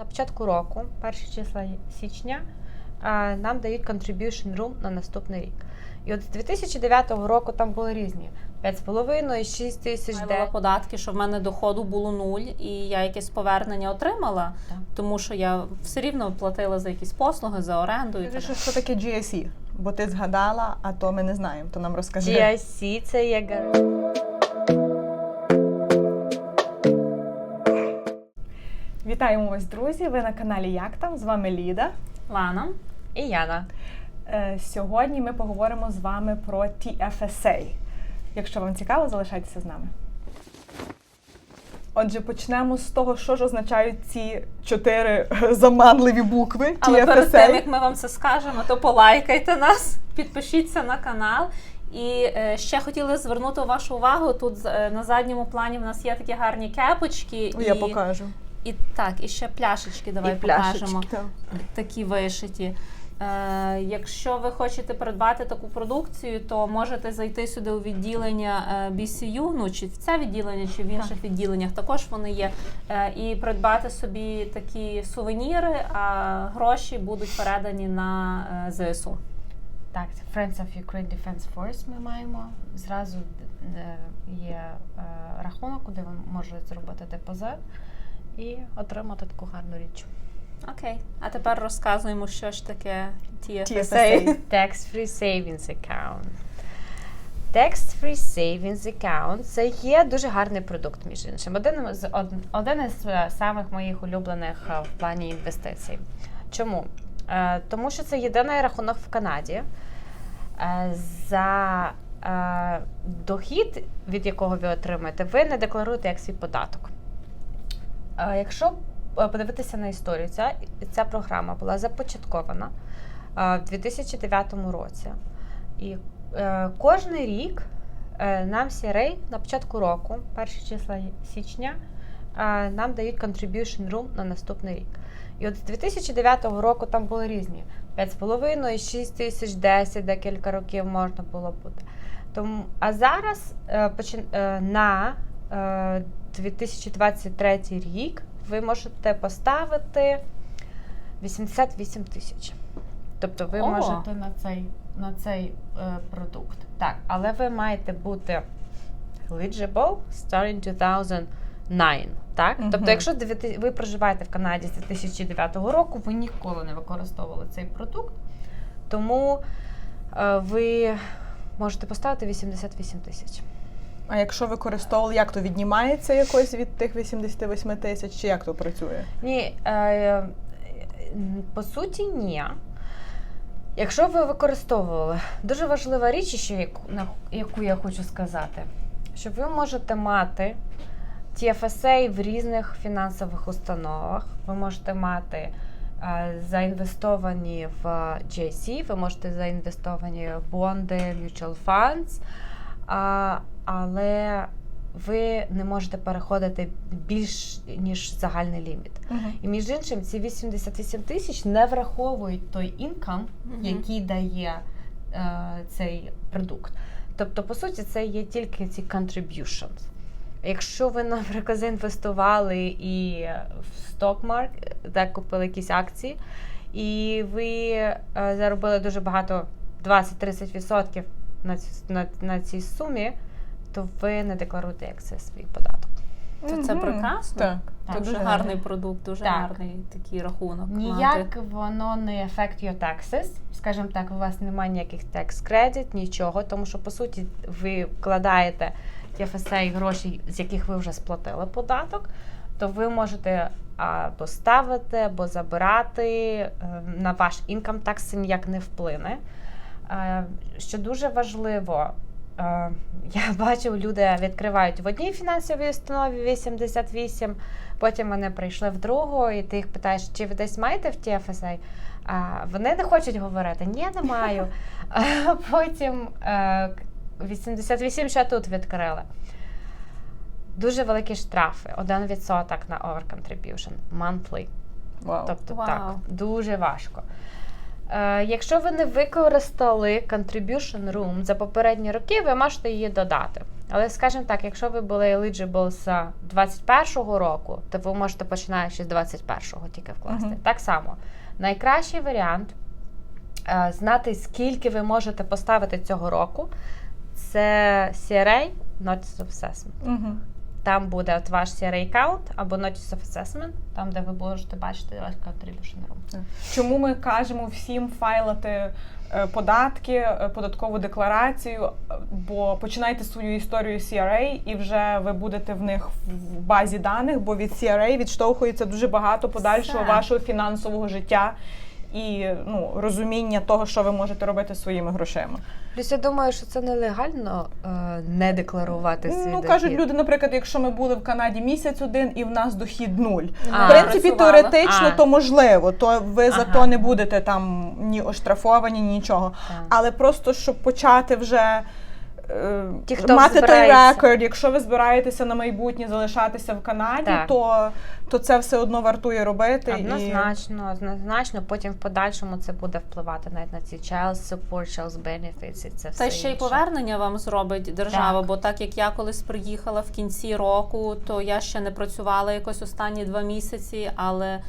на початку року, перші числа січня, нам дають contribution room на наступний рік. І от з 2009 року там були різні: 5,5, 6 тисяч Я де. податки, що в мене доходу було нуль, і я якесь повернення отримала, Так. тому що я все рівно платила за якісь послуги, за оренду і Скажи, так. що, що таке GSE? Бо ти згадала, а то ми не знаємо, то нам розкажи. GIC це є Вітаємо вас, друзі! Ви на каналі Як там? З вами Ліда. Лана. і Яна. Е, Сьогодні ми поговоримо з вами про TFSA. Якщо вам цікаво, залишайтеся з нами. Отже, почнемо з того, що ж означають ці чотири заманливі букви Але перед тим, як ми вам це скажемо, то полайкайте нас, підпишіться на канал. І е, ще хотіли звернути вашу увагу. Тут е, на задньому плані в нас є такі гарні кепочки. Я і, покажу. І так, і ще пляшечки. Давай І пляшечки. покажемо. Так. такі вишиті. Е, якщо ви хочете придбати таку продукцію, то можете зайти сюди у відділення е, BCU, ну чи в це відділення, чи в інших відділеннях також вони є. Е, і придбати собі такі сувеніри, а гроші будуть передані на е, ЗСУ. Так, це Friends of Ukraine Defense Force ми маємо. Зразу е, є е, рахунок, куди ви можете зробити депозит і отримати таку гарну річ. Окей, а тепер розказуємо, що ж таке TFSA. Tax-free savings account. Tax-free savings account це є дуже гарний продукт, між іншим. Один з од- один із е, самих моїх улюблених е, в плані інвестицій. Чому? Е, Тому що це єдиний рахунок в Канаді. За дохід, від якого ви отримаєте, ви не декларуєте як свій податок. Якщо е, подивитися на історію, ця, ця програма була започаткована е, в 2009 році. І е, кожен рік нам CRA на початку року, перші числа січня, нам дають contribution room на наступний рік. І от з 2009 року там були різні: 5,5, 6 тисяч, 10, декілька років можна було бути. Тому, а зараз почин- на 2023 рік ви можете поставити 88 тисяч. Тобто ви О! можете на цей, на цей е, продукт. Так, але ви маєте бути eligible starting 2009. Так? Мгм. Тобто, якщо ви проживаєте в Канаді з 2009 року, ви ніколи не використовували цей продукт, тому е, ви можете поставити 88 тисяч. А якщо використовували, як то віднімається якось від тих 88 тисяч, чи як то працює? Ні, е, е, по суті, ні. Якщо ви використовували, дуже важлива річ, ще яку, я хочу сказати, що ви можете мати TFSA в різних фінансових установах. Ви можете мати е, заінвестовані в GIC, ви можете заінвестовані в бонди, mutual funds, але ви не можете переходити більш ніж загальний ліміт. І між іншим, ці 88 тисяч не враховують той інкам, Мгм. який дає е, цей продукт. Тобто, по суті, це є тільки ці contributions. Якщо ви, наприклад, заінвестували і в market, так купили якісь акції, і ви е, заробили дуже багато 20-30% на, на, на цій сумі, то ви не декларуєте як це свій податок. То це Мгм. прекрасно. Так, Так, Це дуже дуже гарний продукт, дуже Так. гарний такий рахунок. мати. Ніяк воно не affect your taxes. Скажімо так, у вас немає ніяких tax credit, нічого, тому що по суті ви вкладаєте ті FSA гроші, з яких ви вже сплатили податок, то ви можете або ставити, або забирати е, на ваш income tax це ніяк не вплине. Е, Що дуже важливо, я бачу, люди відкривають в одній фінансовій установі 88, потім вони прийшли в другу, і ти їх питаєш, чи ви десь маєте в TFSA? А вони не хочуть говорити, ні, не маю. А потім е, 88 ще тут відкрили. Дуже великі штрафи, 1% на overcontribution monthly. Вау. Тобто Вау. так, дуже важко. Е, якщо ви не використали contribution room за попередні роки, ви можете її додати. Але скажімо так, якщо ви були eligible з 21-го року, то ви можете починаючи з 21-го тільки вкласти. Мгм. Так само, найкращий варіант е, знати, скільки ви можете поставити цього року, це CRA, Notice of Assessment. Угу. Там буде от ваш CRA account або Notice of Assessment, там, де ви можете бачити ваш contribution room. Чому ми кажемо всім файлити е, податки, е, податкову декларацію? Бо починайте свою історію CRA і вже ви будете в них в базі даних, бо від CRA відштовхується дуже багато подальшого Все. вашого фінансового життя і ну, розуміння того, що ви можете робити своїми грошима. Плюс я думаю, що це нелегально е, не декларувати свій Ну дохід. кажуть люди, наприклад, якщо ми були в Канаді місяць один і в нас дохід нуль. А. в принципі, Працювала. теоретично А. то можливо, то ви за Ага. то не будете там ні оштрафовані, ні нічого. Так. Але просто щоб почати вже. Е, Ті, хто Мати той збирається. рекорд, якщо ви збираєтеся на майбутнє залишатися в Канаді, Так. то, то це все одно вартує робити. Однозначно, однозначно, потім в подальшому це буде впливати навіть на ці child support, child benefits і це все. Та ще й інше. повернення вам зробить держава, Так. бо так як я колись приїхала в кінці року, то я ще не працювала якось останні два місяці, але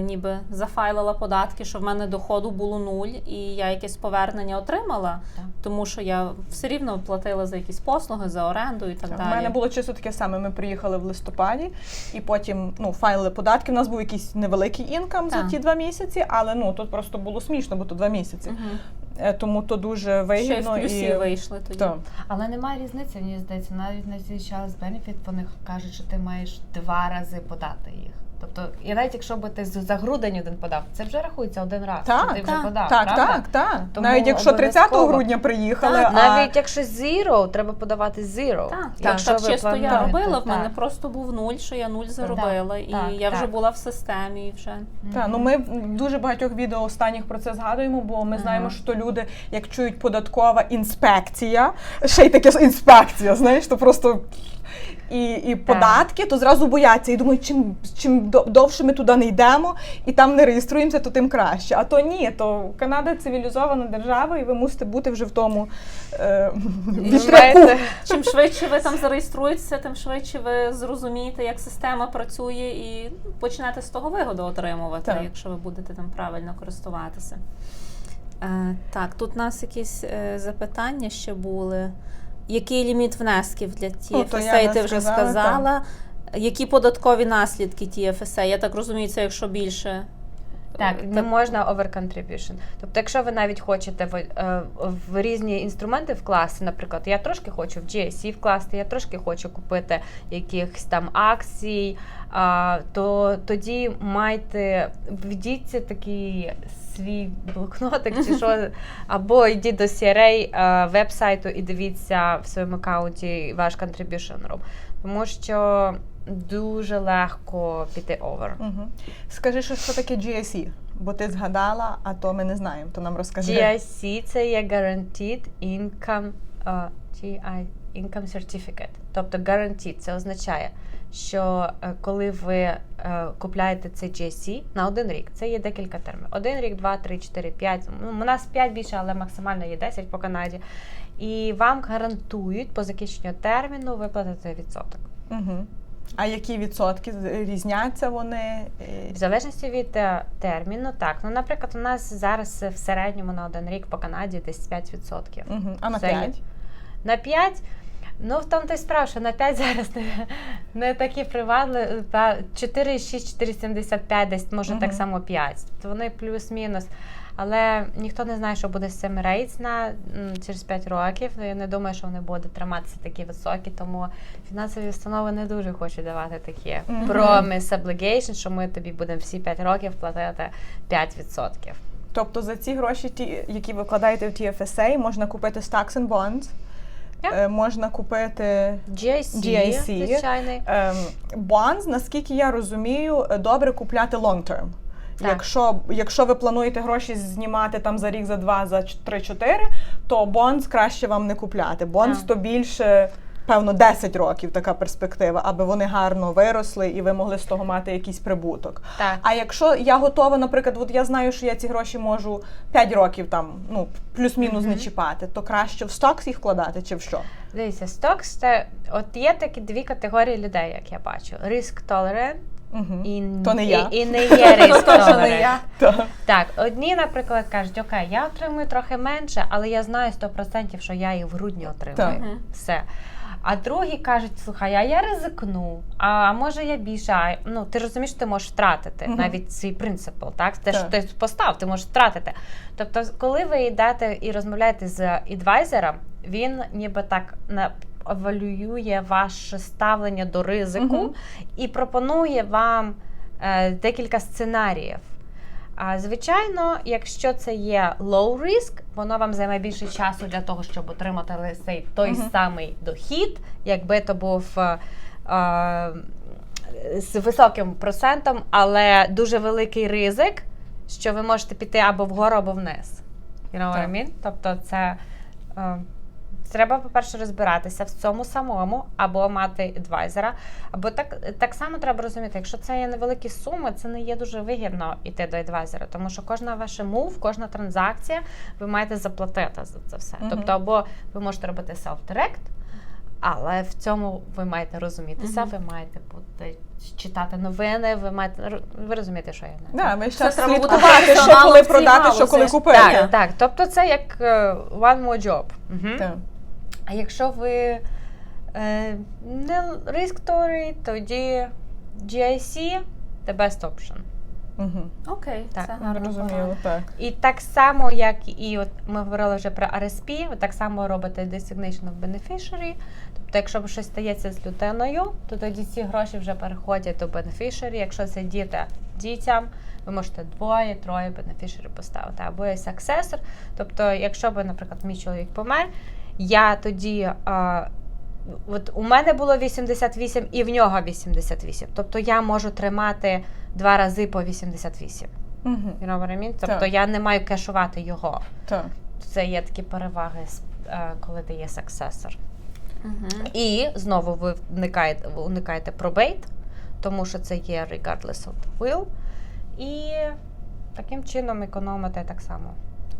ніби зафайлила податки, що в мене доходу було нуль, і я якесь повернення отримала, Так. тому що я все рівно платила за якісь послуги, за оренду і так У далі. мене було чисто таке саме. Ми приїхали в листопаді, і потім ну, файлили податки. У нас був якийсь невеликий інкам за ті два місяці, але ну тут просто було смішно, бо то два місяці. Е, Тому то дуже Ще в вигідно плюсі вийшли тоді. Так. Але немає різниці, мені здається, навіть на цей child benefit вони кажуть, що ти маєш два рази подати їх. Тобто, і навіть якщо би ти з- за грудень один подав, це вже рахується один раз. Так, що ти вже так, подав. Так, правда? так, так. Тому Навіть якщо 30 обов'язково. грудня приїхали, Так, а Навіть якщо zero, треба подавати zero. Так, Якщо так, ви чисто я плануєте, робила, в мене так. просто був нуль, що я нуль заробила, і так, я вже так. була в системі і вже. Та, ну ми в дуже багатьох відео останніх про це згадуємо, бо ми знаємо, що люди, як чують податкова інспекція, ще й таке ж інспекція, знаєш, то просто. І, і податки, то зразу бояться і думають, чим, чим довше ми туди не йдемо і там не реєструємося, то тим краще. А то ні, то Канада цивілізована держава, і ви мусите бути вже в тому е, вітряку. Чим швидше ви там зареєструєтеся, тим швидше ви зрозумієте, як система працює, і почнете з того вигоду отримувати, Так. якщо ви будете там правильно користуватися. Е, так, тут у нас якісь е, запитання ще були. Який ліміт внесків для Ну, то я ти вже сказала, сказала. Які податкові наслідки TFSA? Я так розумію, це якщо більше. Так, не можна over-contribution. Тобто, якщо ви навіть хочете в, е, в різні інструменти вкласти, наприклад, я трошки хочу в GSC вкласти, я трошки хочу купити якихось там акцій, то тоді майте введіться такий свій блокнотик чи що, або йдіть до CRA е, вебсайту і дивіться в своєму аккаунті ваш contribution room. Тому що дуже легко піти over. Угу. Скажи, що, що таке GSE, бо ти згадала, а то ми не знаємо, то нам розкажи. GIC – це є Guaranteed Income, е, GI, Income Certificate. Тобто Guaranteed – це означає, що е, коли ви е, купляєте цей GIC на один рік, це є декілька термінів. Один рік, два, три, чотири, п'ять. Ну, у нас п'ять більше, але максимально є 10 по Канаді. І вам гарантують по закінченню терміну виплатити відсоток. Угу. А які відсотки різняться вони? Е, В залежності від е, терміну, так. Ну, наприклад, у нас зараз в середньому на один рік по Канаді десь 5%. Угу. А на Це є. 5? На 5? Ну, в тому то й справа, що на 5 зараз не, не такі привабли. 4,6, 4,75, десь може Мгм. так само 5. То вони плюс-мінус. Але ніхто не знає, що буде з цими рейтс на через 5 років. Ну, Я не думаю, що вони будуть триматися такі високі, тому фінансові установи не дуже хочуть давати такі Мгм. promise obligation, що ми тобі будемо всі 5 років платити 5%. Тобто за ці гроші, ті, які ви вкладаєте в TFSA, можна купити Stocks and Bonds, Так. е, можна купити GIC, GIC. звичайний. ем, bonds, наскільки я розумію, е, добре купляти long term. Так. Якщо, якщо ви плануєте гроші знімати там за рік, за два, за 3-4, то bonds краще вам не купляти. Так. то більше, певно, 10 років така перспектива, аби вони гарно виросли і ви могли з того мати якийсь прибуток. Так. А якщо я готова, наприклад, от я знаю, що я ці гроші можу 5 років там, ну плюс-мінус не чіпати, то краще в стокс їх вкладати чи в що? Дивіться, стокс це от є такі дві категорії людей, як я бачу: risk tolerant Угу. і, То не я. і, і не є я. Так. Одні, наприклад, кажуть, окей, я отримую трохи менше, але я знаю 100%, що я їх в грудні отримую. Так. Все. А другі кажуть, слухай, а я ризикну, а може я більше. А, ну, ти розумієш, ти можеш втратити Мгм. навіть свій принцип, так? Те, Так. що ти постав, ти можеш втратити. Тобто, коли ви йдете і розмовляєте з ідвайзером, він ніби так на евалює ваше ставлення до ризику Мгм. і пропонує вам е, декілька сценаріїв. А звичайно, якщо це є low risk, воно вам займе більше часу для того, щоб отримати цей той Мгм. самий дохід, якби то був е, е, з високим процентом, але дуже великий ризик, що ви можете піти або вгору, або вниз. You know what I mean? Тобто, це е, треба, по-перше, розбиратися в цьому самому, або мати адвайзера. Або так, так само треба розуміти, якщо це є невеликі суми, це не є дуже вигідно йти до адвайзера, тому що кожна ваша мув, кожна транзакція, ви маєте заплатити за це все. Мгм. Тобто, або ви можете робити self-direct, але в цьому ви маєте розумітися, Мгм. ви маєте бути читати новини, ви маєте ви розумієте, що я не Да, ми ще слідкувати, що коли продати, що коли купити. так, так. Тобто це як е, one more job. Мгм. Так. А якщо ви е, не risk tolerant, тоді GIC the best option. Угу. Окей, Так, це гарна порада. Розуміло, так. І так само, як і от ми говорили вже про RSP, ви так само робите designation of beneficiary. Тобто, якщо щось стається з людиною, то тоді ці гроші вже переходять до beneficiary. Якщо це діти дітям, ви можете двоє, троє beneficiary поставити, або є successor. Тобто, якщо би, наприклад, мій чоловік помер, я тоді. А, От у мене було 88 і в нього 88. Тобто я можу тримати два рази по 88. Угу. You know what I mean? Тобто Так. я не маю кешувати його. Так. Це є такі переваги, е, коли ти є саксесор. Мгм. І знову ви уникаєте, ви уникаєте пробейт, тому що це є regardless of the will. І таким чином економите так само.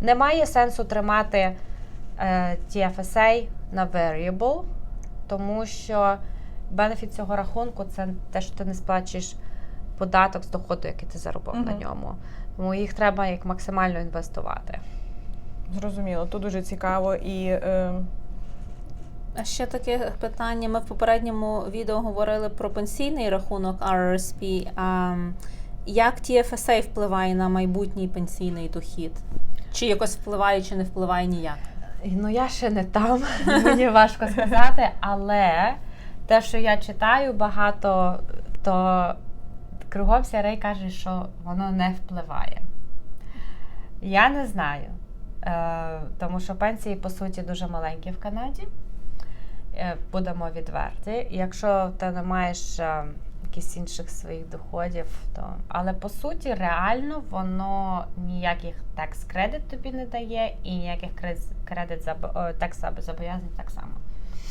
Немає сенсу тримати TFSA на variable, тому що бенефіт цього рахунку це те, що ти не сплачуєш податок з доходу, який ти заробив на ньому. Тому їх треба як максимально інвестувати. Зрозуміло, то дуже цікаво і. Е, А ще таке питання. Ми в попередньому відео говорили про пенсійний рахунок RRSP. А як TFSA впливає на майбутній пенсійний дохід? Чи якось впливає, чи не впливає ніяк? Ну, я ще не там, мені важко сказати, але те, що я читаю багато, то кругом Рей каже, що воно не впливає. Я не знаю, е, тому що пенсії, по суті, дуже маленькі в Канаді. Е, Будемо відверті. Якщо ти не маєш е, якихось інших своїх доходів, то але по суті, реально воно ніяких текст кредит тобі не дає, і ніяких кредит, кредит е, зобов'язань так само.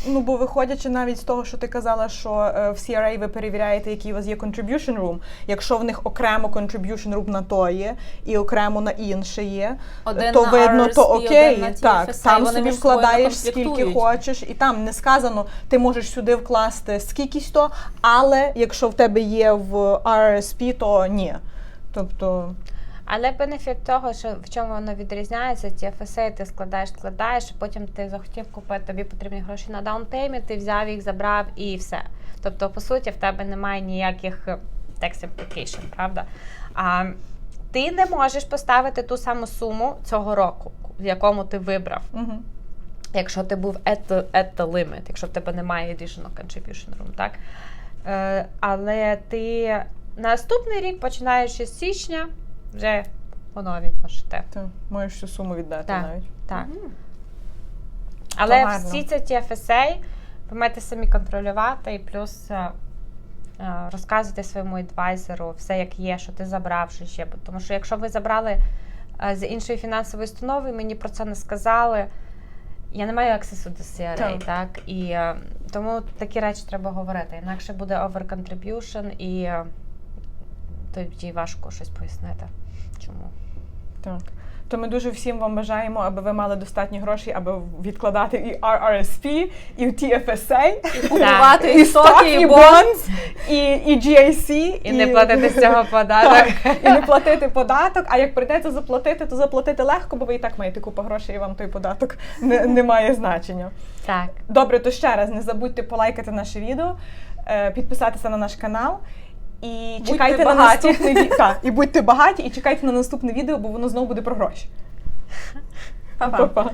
Ну, бо виходячи навіть з того, що ти казала, що е, в CRA ви перевіряєте, який у вас є contribution room. Якщо в них окремо contribution room на то є і окремо на інше є, Один то на видно, то окей. один на так, TFSA, там собі вкладаєш скільки хочеш, і там не сказано, ти можеш сюди вкласти скількись то, але якщо в тебе є в RRSP, то ні. Тобто, Але бенефіт того, що в чому воно відрізняється, ті FSA ти складаєш, складаєш, потім ти захотів купити, тобі потрібні гроші на даунпеймент, ти взяв їх, забрав і все. Тобто, по суті, в тебе немає ніяких е, tax implication, правда? А ти не можеш поставити ту саму суму цього року, в якому ти вибрав. угу. Якщо ти був at the, at the limit, якщо в тебе немає additional contribution room, так? Е, але ти наступний рік, починаючи з січня, вже по новій можете. ти можеш всю суму віддати Так. навіть. Так. Мгм. Але гарно. всі ці TFSA ви маєте самі контролювати і плюс е, е, розказувати своєму адвайзеру все, як є, що ти забрав, що ще. Бо- Тому що якщо ви забрали е, з іншої фінансової установи, мені про це не сказали. Я не маю аксесу до CRA, Так. так? І е, тому такі речі треба говорити. Інакше буде over-contribution і е, тоді важко щось пояснити. Чому? Так. То ми дуже всім вам бажаємо, аби ви мали достатньо грошей, аби відкладати і RRSP, і TFSA, Купувати і і стоки, і і bonds, і, і GIC. І не платити з цього податок. Так, і не платити податок. А як прийдеться заплатити, то заплатити легко, бо ви і так маєте купу грошей, і вам той податок не, не має значення. Так. Добре, то ще раз не забудьте полайкати наше відео, е, підписатися на наш канал. І Будьте чекайте на багаті. наступне відео. Так, і будьте багаті, і чекайте на наступне відео, бо воно знову буде про гроші. Па-па. Па-па.